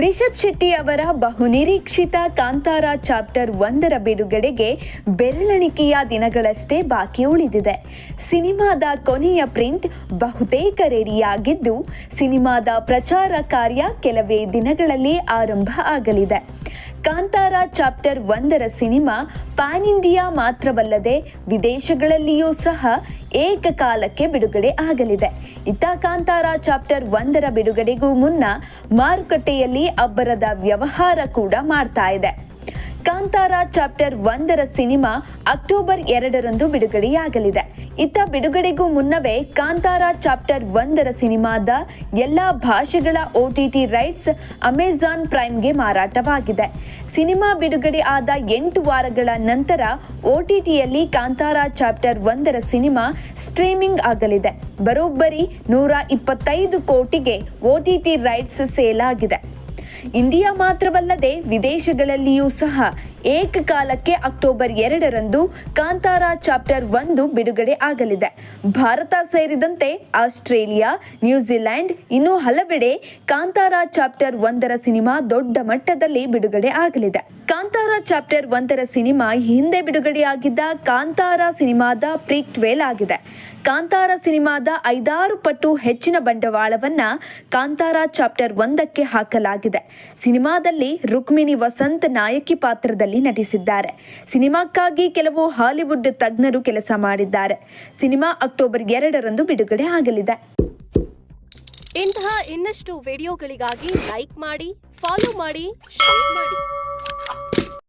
ರಿಷಬ್ ಶೆಟ್ಟಿ ಅವರ ಬಹುನಿರೀಕ್ಷಿತ ಕಾಂತಾರ ಚಾಪ್ಟರ್ ಒಂದರ ಬಿಡುಗಡೆಗೆ ಬೆರಳೆಣಿಕೆಯ ದಿನಗಳಷ್ಟೇ ಬಾಕಿ ಉಳಿದಿದೆ. ಸಿನಿಮಾದ ಕೊನೆಯ ಪ್ರಿಂಟ್ ಬಹುತೇಕ ರೆಡಿಯಾಗಿದ್ದು, ಸಿನಿಮಾದ ಪ್ರಚಾರ ಕಾರ್ಯ ಕೆಲವೇ ದಿನಗಳಲ್ಲಿ ಆರಂಭ ಆಗಲಿದೆ. ಕಾಂತಾರ ಚಾಪ್ಟರ್ ಒಂದರ ಸಿನಿಮಾ ಪ್ಯಾನ್ ಇಂಡಿಯಾ ಮಾತ್ರವಲ್ಲದೆ ವಿದೇಶಗಳಲ್ಲಿಯೂ ಸಹ ಏಕಕಾಲಕ್ಕೆ ಬಿಡುಗಡೆ ಆಗಲಿದೆ. ಇತ್ತ ಕಾಂತಾರ ಚಾಪ್ಟರ್ ಒಂದರ ಬಿಡುಗಡೆಗೂ ಮುನ್ನ ಮಾರುಕಟ್ಟೆಯಲ್ಲಿ ಅಬ್ಬರದ ವ್ಯವಹಾರ ಕೂಡ ಮಾಡ್ತಾ ಇದೆ. ಕಾಂತಾರ ಚಾಪ್ಟರ್ ಒಂದರ ಸಿನಿಮಾ ಅಕ್ಟೋಬರ್ ಎರಡರಂದು ಬಿಡುಗಡೆಯಾಗಲಿದೆ. ಇತ್ತ ಬಿಡುಗಡೆಗೂ ಮುನ್ನವೇ ಕಾಂತಾರ ಚಾಪ್ಟರ್ ಒಂದರ ಸಿನಿಮಾದ ಎಲ್ಲ ಭಾಷೆಗಳ O T T rights Amazon ಪ್ರೈಮ್ಗೆ ಮಾರಾಟವಾಗಿದೆ. ಸಿನಿಮಾ ಬಿಡುಗಡೆ ಆದ ಎಂಟು ವಾರಗಳ ನಂತರ ಒ ಟಿ ಟಿಯಲ್ಲಿ ಕಾಂತಾರ ಚಾಪ್ಟರ್ ಒಂದರ ಸಿನಿಮಾ ಸ್ಟ್ರೀಮಿಂಗ್ ಆಗಲಿದೆ. ಬರೋಬ್ಬರಿ ನೂರ ಇಪ್ಪತ್ತೈದು ಕೋಟಿಗೆ O T T rights sale ಆಗಿದೆ. ಇಂಡಿಯಾ ಮಾತ್ರವಲ್ಲದೆ ವಿದೇಶಗಳಲ್ಲಿಯೂ ಸಹ ಏಕಕಾಲಕ್ಕೆ ಅಕ್ಟೋಬರ್ ಎರಡರಂದು ಕಾಂತಾರ ಚಾಪ್ಟರ್ ಒಂದು ಬಿಡುಗಡೆ ಆಗಲಿದೆ. ಭಾರತ ಸೇರಿದಂತೆ ಆಸ್ಟ್ರೇಲಿಯಾ ನ್ಯೂಜಿಲೆಂಡ್ ಇನ್ನೂ ಹಲವೆಡೆ ಕಾಂತಾರ ಚಾಪ್ಟರ್ ಒಂದರ ಸಿನಿಮಾ ದೊಡ್ಡ ಮಟ್ಟದಲ್ಲಿ ಬಿಡುಗಡೆ ಆಗಲಿದೆ. ಕಾಂತಾರ ಚಾಪ್ಟರ್ ಒಂದರ ಸಿನಿಮಾ ಹಿಂದೆ ಬಿಡುಗಡೆಯಾಗಿದ್ದ ಕಾಂತಾರ ಸಿನಿಮಾದ ಪ್ರೀಕ್ವೇಲ್ ಆಗಿದೆ. ಕಾಂತಾರ ಸಿನಿಮಾದ ಐದಾರು ಪಟ್ಟು ಹೆಚ್ಚಿನ ಬಂಡವಾಳವನ್ನ ಕಾಂತಾರ ಚಾಪ್ಟರ್ ಒಂದಕ್ಕೆ ಹಾಕಲಾಗಿದೆ. ಸಿನಿಮಾದಲ್ಲಿ ರುಕ್ಮಿಣಿ ವಸಂತ್ ನಾಯಕಿ ಪಾತ್ರದಲ್ಲಿ ನಟಿಸಿದ್ದಾರೆ. ಸಿನಿಮಾಕ್ಕಾಗಿ ಕೆಲವು ಹಾಲಿವುಡ್ ತಜ್ಞರು ಕೆಲಸ ಮಾಡಿದ್ದಾರೆ. ಸಿನಿಮಾ ಅಕ್ಟೋಬರ್ ಎರಡರಂದು ಬಿಡುಗಡೆ ಆಗಲಿದೆ. ಇಂತಹ ಇನ್ನಷ್ಟು ವಿಡಿಯೋಗಳಿಗಾಗಿ ಲೈಕ್ ಮಾಡಿ, ಫಾಲೋ ಮಾಡಿ, ಶೇರ್ ಮಾಡಿ.